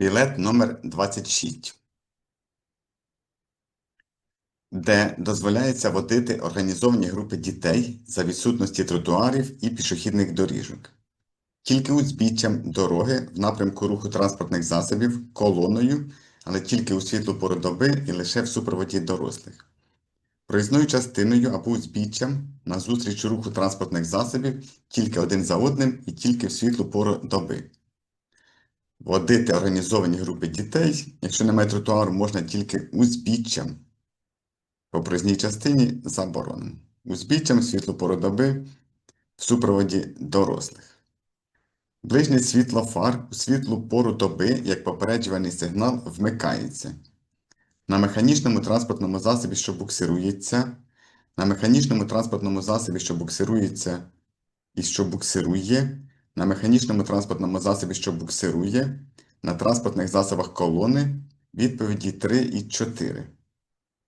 Білет номер 26, де дозволяється водити організовані групи дітей за відсутності тротуарів і пішохідних доріжок. Тільки узбіччям дороги в напрямку руху транспортних засобів колоною, але тільки у світлу пору доби і лише в супроводі дорослих. Проїзною частиною або узбіччям на зустріч руху транспортних засобів тільки один за одним і тільки в світлу пору доби. Водити організовані групи дітей, якщо немає тротуару, можна тільки узбіччям. По проїзній частині заборонено. Узбіччям світло пору доби в супроводі дорослих. Ближнє світло фар у світлу пору доби, як попереджувальний сигнал, вмикається. На механічному транспортному засобі, що буксирується, на механічному транспортному засобі, що буксирується і що буксирує, на механічному транспортному засобі, що буксирує, на транспортних засобах колони відповіді 3 і 4.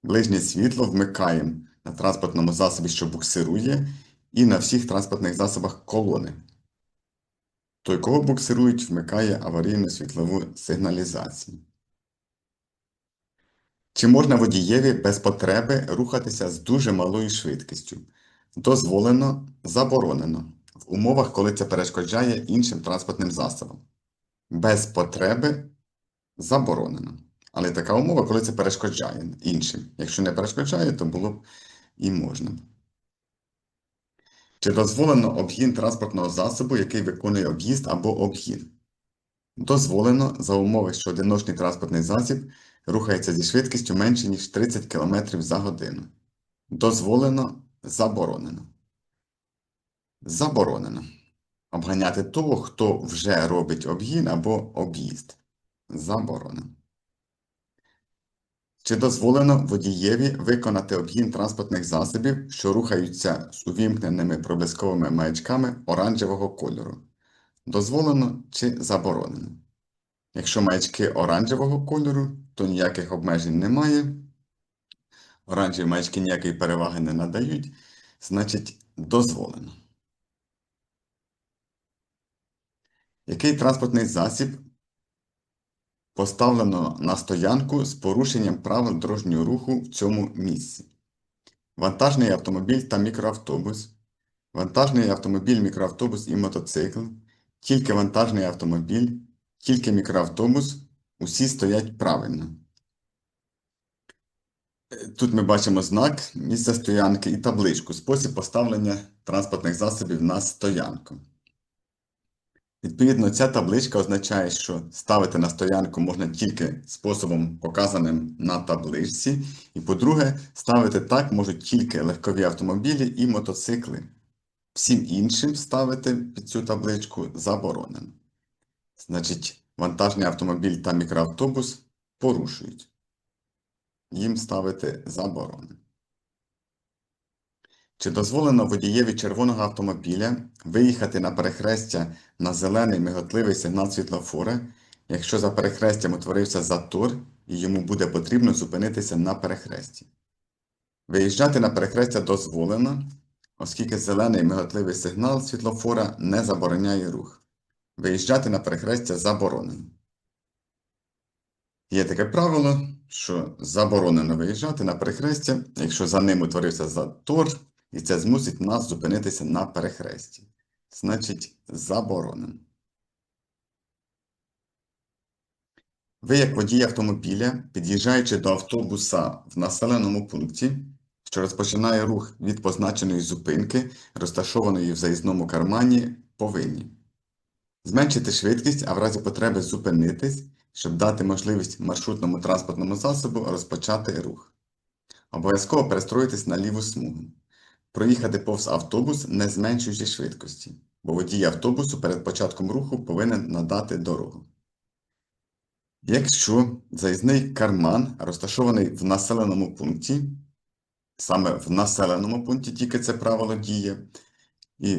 Ближнє світло вмикаємо на транспортному засобі, що буксирує, і на всіх транспортних засобах колони. Той, кого буксирують, вмикає аварійну світлову сигналізацію. Чи можна водієві без потреби рухатися з дуже малою швидкістю? Дозволено, заборонено умовах, коли це перешкоджає іншим транспортним засобам. Без потреби заборонено. Але така умова, коли це перешкоджає іншим. Якщо не перешкоджає, то було б і можна. Чи дозволено обгін транспортного засобу, який виконує об'їзд або обгін? Дозволено за умови, що одиночний транспортний засіб рухається зі швидкістю менше, ніж 30 км за годину. Дозволено, заборонено. Заборонено. Обганяти того, хто вже робить обгін або об'їзд. Заборонено. Чи дозволено водієві виконати обгін транспортних засобів, що рухаються з увімкненими проблисковими маячками оранжевого кольору? Дозволено чи заборонено? Якщо маячки оранжевого кольору, то ніяких обмежень немає. Оранжеві маячки ніякої переваги не надають, значить, дозволено. Який транспортний засіб поставлено на стоянку з порушенням правил дорожнього руху в цьому місці? Вантажний автомобіль та мікроавтобус, вантажний автомобіль, мікроавтобус і мотоцикл, тільки вантажний автомобіль, тільки мікроавтобус, усі стоять правильно. Тут ми бачимо знак місця стоянки і табличку спосіб поставлення транспортних засобів на стоянку. Відповідно, ця табличка означає, що ставити на стоянку можна тільки способом, показаним на табличці. І, по-друге, ставити так можуть тільки легкові автомобілі і мотоцикли. Всім іншим ставити під цю табличку заборонено. Значить, вантажний автомобіль та мікроавтобус порушують. Їм ставити заборонено. Чи дозволено водієві червоного автомобіля виїхати на перехрестя на зелений миготливий сигнал світлофора, якщо за перехрестям утворився затор і йому буде потрібно зупинитися на перехресті? Виїжджати на перехрестя дозволено, оскільки зелений миготливий сигнал світлофора не забороняє рух. Виїжджати на перехрестя заборонено. Є таке правило, що заборонено виїжджати на перехрестя, якщо за ним утворився затор, і це змусить нас зупинитися на перехресті. Значить, заборонено. Ви, як водій автомобіля, під'їжджаючи до автобуса в населеному пункті, що розпочинає рух від позначеної зупинки, розташованої в заїзному кармані, повинні зменшити швидкість, а в разі потреби зупинитись, щоб дати можливість маршрутному транспортному засобу розпочати рух. Обов'язково перестроїтись на ліву смугу. Проїхати повз автобус, не зменшуючи швидкості, бо водій автобусу перед початком руху повинен надати дорогу. Якщо заїзний карман розташований в населеному пункті, саме в населеному пункті тільки це правило діє, і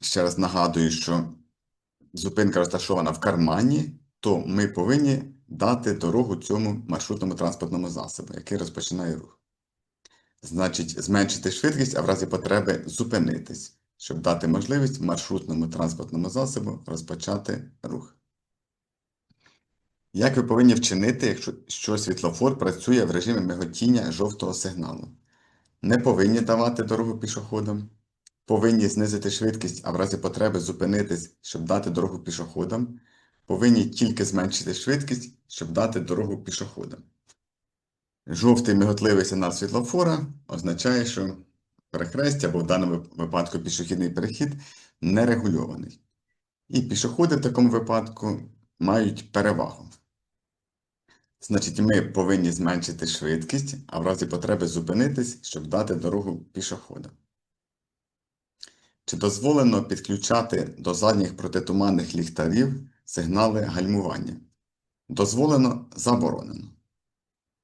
ще раз нагадую, що зупинка розташована в кармані, то ми повинні дати дорогу цьому маршрутному транспортному засобу, який розпочинає рух. Значить, зменшити швидкість, а в разі потреби зупинитись, щоб дати можливість маршрутному транспортному засобу розпочати рух. Як ви повинні вчинити, якщо що світлофор працює в режимі миготіння жовтого сигналу? Не повинні давати дорогу пішоходам, повинні знизити швидкість, а в разі потреби зупинитись, щоб дати дорогу пішоходам, повинні тільки зменшити швидкість, щоб дати дорогу пішоходам. Жовтий миготливий сигнал світлофора означає, що перехрестя або в даному випадку пішохідний перехід не регульований. І пішоходи в такому випадку мають перевагу. Значить, ми повинні зменшити швидкість, а в разі потреби зупинитись, щоб дати дорогу пішоходам. Чи дозволено підключати до задніх протитуманних ліхтарів сигнали гальмування? Дозволено, заборонено.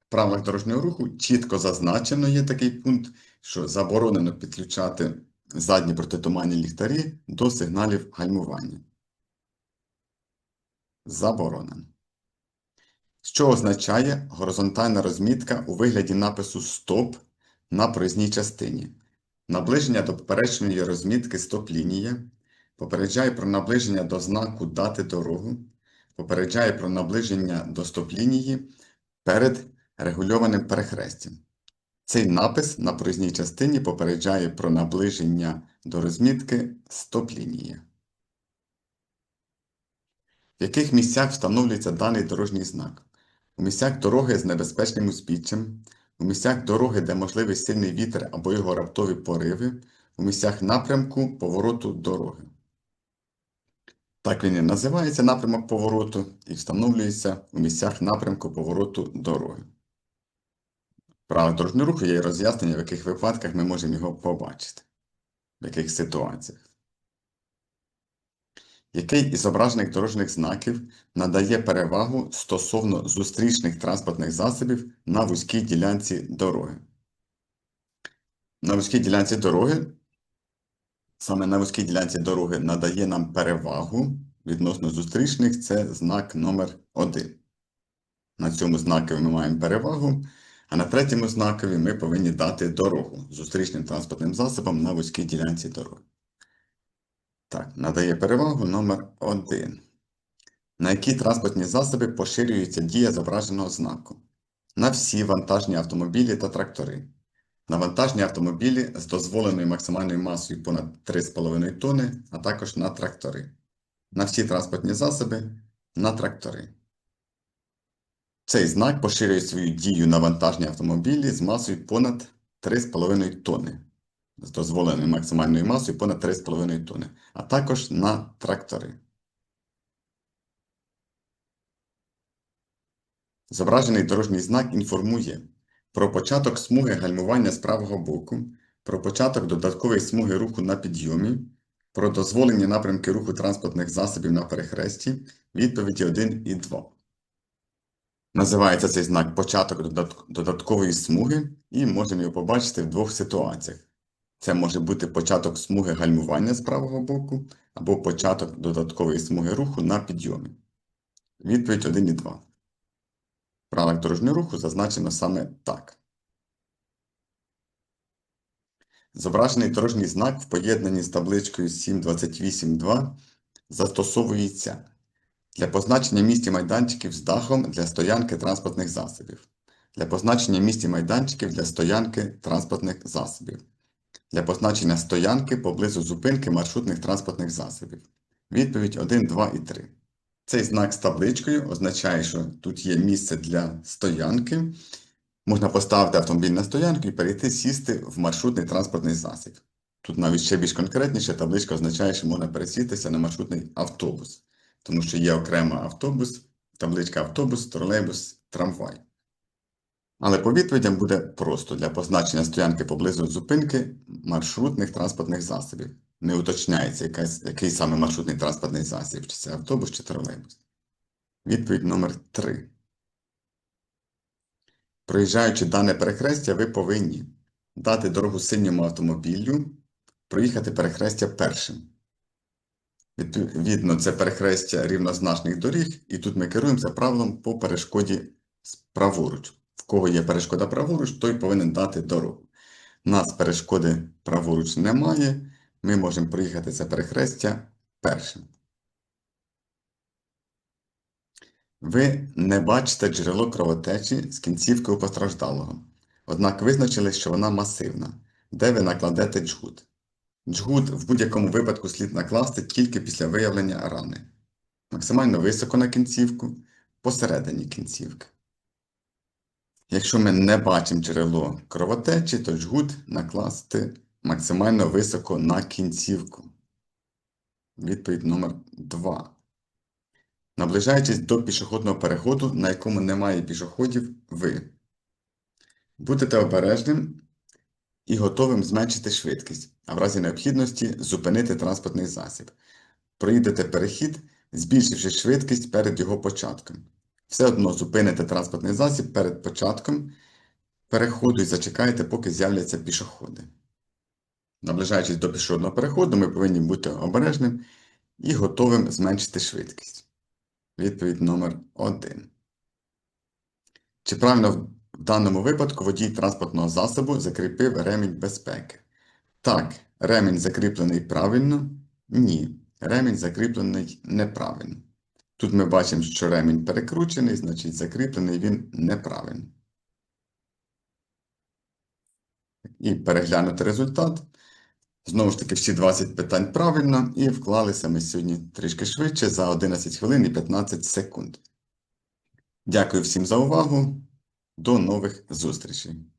Правилах дорожнього руху чітко зазначено є такий пункт, що заборонено підключати задні протитуманні ліхтарі до сигналів гальмування. Заборонено. Що означає горизонтальна розмітка у вигляді напису Стоп на проїзній частині? Наближення до поперечної розмітки стоп-лінія, попереджає про наближення до знаку Дати дорогу, попереджає про наближення до стоп-лінії перед регульованим перехрестям. Цей напис на проїзній частині попереджає про наближення до розмітки стоп-лінія. В яких місцях встановлюється даний дорожній знак? У місцях дороги з небезпечним узбіччям, у місцях дороги, де можливий сильний вітер або його раптові пориви, у місцях напрямку повороту дороги. Так він і називається напрямок повороту і встановлюється у місцях напрямку повороту дороги. Право дорожнього руху є і роз'яснення, в яких випадках ми можемо його побачити, в яких ситуаціях. Який із зображених дорожніх знаків надає перевагу стосовно зустрічних транспортних засобів на вузькій ділянці дороги? На вузькій ділянці дороги, саме на вузькій ділянці дороги надає нам перевагу відносно зустрічних, це знак номер 1. На цьому знакові ми маємо перевагу, а на третьому знакові ми повинні дати дорогу зустрічним транспортним засобам на вузькій ділянці дороги. Так, надає перевагу номер 1. На які транспортні засоби поширюється дія зображеного знаку? На всі вантажні автомобілі та трактори. На вантажні автомобілі з дозволеною максимальною масою понад 3,5 тонни, а також на трактори. На всі транспортні засоби на трактори. Цей знак поширює свою дію на вантажні автомобілі з масою понад 3,5 тонни з дозволеною максимальною масою понад 3,5 тонни, а також на трактори. Зображений дорожній знак інформує про початок смуги гальмування з правого боку, про початок додаткової смуги руху на підйомі, про дозволені напрямки руху транспортних засобів на перехресті, відповіді 1 і 2. Називається цей знак початок додаткової смуги, і можемо його побачити в двох ситуаціях. Це може бути початок смуги гальмування з правого боку або початок додаткової смуги руху на підйомі. Відповідь 1 і 2. В дорожнього руху зазначено саме так. Зображений дорожній знак в поєднанні з табличкою 728.2 застосовується для позначення місця майданчиків з дахом для стоянки транспортних засобів, для позначення місця майданчиків для стоянки транспортних засобів для позначення стоянки поблизу зупинки маршрутних транспортних засобів. Відповідь 1, 2 і 3. Цей знак з табличкою означає, що тут є місце для стоянки. Можна поставити автомобіль на стоянку і перейти сісти в маршрутний транспортний засіб. Тут навіть ще більш конкретніше табличка означає, що можна пересітися на маршрутний автобус, тому що є окремо автобус, табличка автобус, тролейбус, трамвай. Але по відповідям буде просто для позначення стоянки поблизу зупинки маршрутних транспортних засобів. Не уточняється, якась, який саме маршрутний транспортний засіб, чи це автобус, чи тролейбус. Відповідь номер 3. Проїжджаючи дане перехрестя, ви повинні дати дорогу синьому автомобілю, проїхати перехрестя першим. Відповідно, це перехрестя рівнозначних доріг, і тут ми керуємося правилом по перешкоді праворуч в кого є перешкода праворуч, той повинен дати дорогу. Нас перешкоди праворуч немає, ми можемо проїхати це перехрестя першим. Ви не бачите джерело кровотечі з кінцівкою постраждалого, однак визначили, що вона масивна, де ви накладете джгут. Джгут в будь-якому випадку слід накласти тільки після виявлення рани. Максимально високо на кінцівку, посередині кінцівки. Якщо ми не бачимо джерело кровотечі, то джгут накласти максимально високо на кінцівку. Відповідь номер 2. Наближаючись до пішохідного переходу, на якому немає пішоходів, ви будете обережним і готовим зменшити швидкість, а в разі необхідності зупинити транспортний засіб. Проїдете перехід, збільшивши швидкість перед його початком. Все одно зупините транспортний засіб перед початком переходу і зачекаєте, поки з'являться пішоходи. Наближаючись до пішохідного переходу, ми повинні бути обережним і готовим зменшити швидкість. Відповідь номер 1. Чи правильно в в даному випадку водій транспортного засобу закріпив ремінь безпеки? Так, ремінь закріплений правильно. Ні, ремінь закріплений неправильно. Тут ми бачимо, що ремінь перекручений, значить закріплений він неправильно. І переглянути результат. Знову ж таки, всі 20 питань правильно, і вклалися ми сьогодні трішки швидше за 11 хвилин і 15 секунд. Дякую всім за увагу. До нових зустрічей!